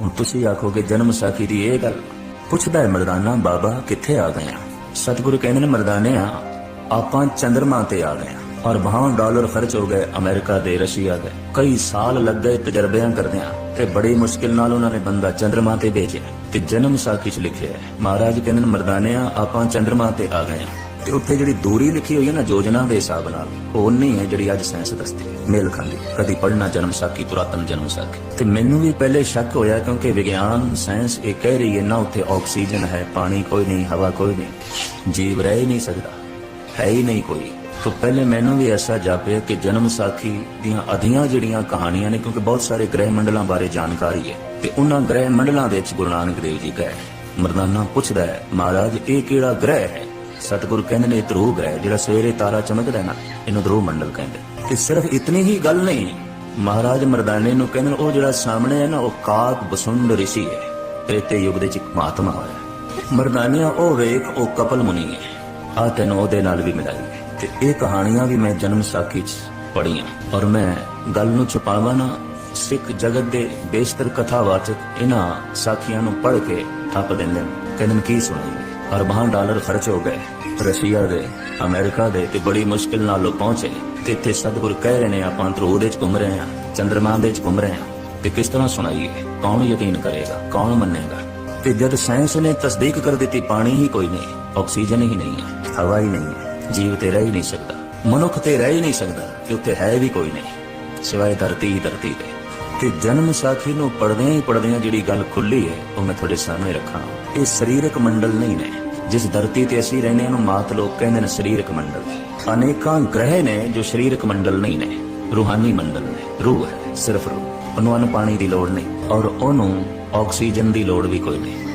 ਹੁਣ ਤੁਸੀਂ ਆਖੋਗੇ ਜਨਮ ਸਾਖੀ ਦੀ ਇਹ ਗੱਲ। ਪੁੱਛਦਾ ਹੈ ਮਰਦਾਨਾ ਬਾਬਾ, ਕਿੱਥੇ ਆ ਗਏ ਆ? ਸਤਿਗੁਰੂ ਕਹਿੰਦੇ ਨੇ ਮਰਦਾਨਿਆ ਆਪਾਂ ਚੰਦਰਮਾ ਤੇ ਆ ਗਏ ਆ ਔਰ ਵਹਾਂ ਡਾਲਰ ਖਰਚ ਹੋ ਗਏ, ਅਮਰੀਕਾ ਦੇ ਰਸ਼ੀਆ ਦੇ। ਕਈ ਸਾਲ ਲੱਗ ਗਏ ਤਜਰਬਿਆਂ ਕਰਦਿਆਂ ਤੇ ਬੜੀ ਮੁਸ਼ਕਿਲ ਨਾਲ ਉਹਨਾਂ ਨੇ ਬੰਦਾ ਚੰਦਰਮਾ ਤੇ ਭੇਜਿਆ ਤੇ ਜਨਮ ਸਾਖੀ ਚ ਲਿਖਿਆ ਹੈ। ਮਹਾਰਾਜ ਕਹਿੰਦੇ ਨੇ ਆ, ਆਪਾਂ ਚੰਦਰਮਾ ਤੇ ਆ ਗਏ ਆ। ਤੇ ਉੱਥੇ ਜਿਹੜੀ ਦੂਰੀ ਲਿਖੀ ਹੋਈ ਹੈ ਨਾ ਯੋਜਨਾ ਦੇ ਹਿਸਾਬ ਨਾਲ, ਉਹ ਨਹੀਂ ਹੈ ਜਿਹੜੀ ਅੱਜ ਸਾਇੰਸ ਦੱਸਦੀ ਮੇਲ ਖਾਂਦੀ, ਕਦੀ ਪੜਨਾ ਜਨਮ ਸਾਖੀ, ਪੁਰਾਤਨ ਜਨਮ ਸਾਖੀ। ਤੇ ਮੈਨੂੰ ਵੀ ਪਹਿਲੇ ਸ਼ੱਕ ਹੋਇਆ ਕਿਉਂਕਿ ਵਿਗਿਆਨ ਸਾਇੰਸ ਇਹ ਕਹਿ ਰਹੀ ਹੈ, ਨਾ ਉੱਥੇ ਆਕਸੀਜਨ ਹੈ, ਪਾਣੀ ਕੋਈ ਨਹੀਂ, ਹਵਾ ਕੋਈ ਨਹੀਂ, ਜੀਵ ਰਹਿ ਹੀ ਨਹੀਂ ਸਕਦਾ, ਹੈ ਹੀ ਨਹੀਂ ਕੋਈ। ਤਾਂ ਪਹਿਲੇ ਮੈਨੂੰ ਵੀ ਐਸਾ ਜਾਪਿਆ ਕਿ ਜਨਮ ਸਾਖੀ ਦੀਆਂ ਅਧੀਆਂ ਜਿਹੜੀਆਂ ਕਹਾਣੀਆਂ ਨੇ, ਕਿਉਂਕਿ ਬਹੁਤ ਸਾਰੇ ਗ੍ਰਹਿ ਮੰਡਲਾਂ ਬਾਰੇ ਜਾਣਕਾਰੀ ਹੈ, ਤੇ ਉਹਨਾਂ ਗ੍ਰਹਿ ਮੰਡਲਾਂ ਦੇ ਵਿੱਚ ਗੁਰੂ ਨਾਨਕ ਦੇਵ ਜੀ ਗਏ। ਮਰਦਾਨਾ ਪੁੱਛਦਾ ਹੈ, ਮਹਾਰਾਜ, ਇਹ ਕਿਹੜਾ ਗ੍ਰਹਿ ਹੈ? ਸਤਿਗੁਰੂ ਕਹਿੰਦੇ ਨੇ ਧਰੂ ਧਰੂਵ ਗ੍ਰਹਿ ਜਿਹੜਾ ਸਵੇਰੇ ਤਾਰਾ ਚਮਕਦਾ ਨਾ, ਇਹਨੂੰ ਧਰੂਵ ਮੰਡਲ ਕਹਿੰਦੇ। ਤੇ ਸਿਰਫ ਇਤਨੀ ਹੀ ਗੱਲ ਨਹੀਂ, ਮਹਾਰਾਜ ਮਰਦਾਨੇ ਨੂੰ ਕਹਿੰਦੇ ਉਹ ਜਿਹੜਾ ਸਾਹਮਣੇ ਹੈ ਨਾ, ਉਹ ਕਾਕ ਬਸੁੰਡ ਰਿਸ਼ੀ ਹੈ। ਤ੍ਰੇਤੇ ਯੁੱਗ ਦੇ ਚ ਇੱਕ ਮਹਾਤਮਾ ਹੋਇਆ ਮਰਦਾਨਿਆ, ਉਹ ਵੇਖ, ਉਹ ਕਪਲ ਮੁਨੀ ਹੈ। ਆ ਤੈਨੂੰ ਉਹਦੇ ਨਾਲ ਵੀ ਮਿਲਾਈ ਤੇ ਇਹ ਕਹਾਣੀਆਂ ਵੀ ਮੈਂ ਜਨਮ ਸਾਖੀ ਚ ਪੜੀਆਂ ਔਰ ਮੈਂ ਗੱਲ ਨੂੰ ਛੁਪਾਵਾਂ ਨਾ, ਸਿੱਖ ਜਗਤ ਦੇ ਬੇਸ਼ਤਰ ਕਥਾਵਾਚਕ ਇਹਨਾਂ ਸਾਖੀਆਂ ਨੂੰ ਪੜ੍ਹ ਕੇ ਥੱਪ ਦਿੰਦੇ ਨੇ। ਕਹਿੰਦੇ ਕੀ ਸੁਣਾਈਏ? ਅਰਬਾਂ ਡਾਲਰ ਖਰਚ ਹੋ ਗਏ। ਰਸ਼ੀਆ ਦੇ, ਅਮਰੀਕਾ ਦੇ ਤੇ ਬੜੀ ਮੁਸ਼ਕਿਲ ਨਾਲ ਉਹ ਪਹੁੰਚੇ। ਤੇ ਇੱਥੇ ਸਤਿਗੁਰ ਕਹਿ ਰਹੇ ਨੇ, ਆਪਾਂ ਧਰੂ ਦੇ ਚ ਘੁੰਮ ਰਹੇ ਹਾਂ, ਚੰਦਰਮਾ ਦੇ ਚ ਘੁੰਮ ਰਹੇ ਹਾਂ। ਤੇ ਕਿਸ ਤਰ੍ਹਾਂ ਸੁਣਾਈਏ? ਕੌਣ ਯਕੀਨ ਕਰੇਗਾ? ਕੌਣ ਮੰਨੇਗਾ? ਤੇ ਜਦ ਸਾਇੰਸ ਨੇ ਤਸਦੀਕ ਕਰ ਦਿੱਤੀ, ਪਾਣੀ ਹੀ ਕੋਈ ਨਹੀਂ, ਆਕਸੀਜਨ ਹੀ ਨਹੀਂ ਹੈ, ਹਵਾ ਹੀ ਨਹੀਂ ਹੈ, ਜੀਵ ਤੇ ਰਹਿ ਹੀ ਨਹੀਂ ਸਕਦਾ, ਮਨੁੱਖ ਤੇ ਰਹਿ ਹੀ ਨਹੀਂ ਸਕਦਾ ਕਿ ਉੱਥੇ ਹੈ ਵੀ ਕੋਈ ਨਹੀਂ, ਸਿਵਾਏ ਧਰਤੀ ਹੀ ਧਰਤੀ ਦੇ ਤੇ ਜਨਮ ਸਾਖੀ ਨੂੰ ਪੜਦਿਆਂ ਹੀ ਪੜਦਿਆਂ ਜਿਹੜੀ ਗੱਲ ਖੁੱਲੀ ਹੈ, ਉਹ ਮੈਂ ਤੁਹਾਡੇ ਸਾਹਮਣੇ ਰੱਖਾਂ। ਇਹ ਸਰੀਰਕ ਮੰਡਲ ਨਹੀਂ ਨੇ। ਜਿਸ ਧਰਤੀ ਤੇ ਅਸੀਂ ਰਹਿੰਦੇ ਹਾਂ ਨੂੰ ਮਾਤ ਲੋਕ ਕਹਿੰਦੇ ਨੇ ਸਰੀਰਕ ਮੰਡਲ। ਅਨੇਕਾਂ ਗ੍ਰਹਿ ਨੇ ਜੋ ਸਰੀਰਕ ਮੰਡਲ ਨਹੀਂ ਨੇ, ਰੂਹਾਨੀ ਮੰਡਲ ਨੇ। ਰੂਹ ਹੈ, ਸਿਰਫ ਰੂਹ। ਉਹਨੂੰ ਅਨ ਪਾਣੀ ਦੀ ਲੋੜ ਨਹੀਂ, ਔਰ ਉਹਨੂੰ ਆਕਸੀਜਨ ਦੀ ਲੋੜ ਵੀ ਕੋਈ ਨਹੀਂ।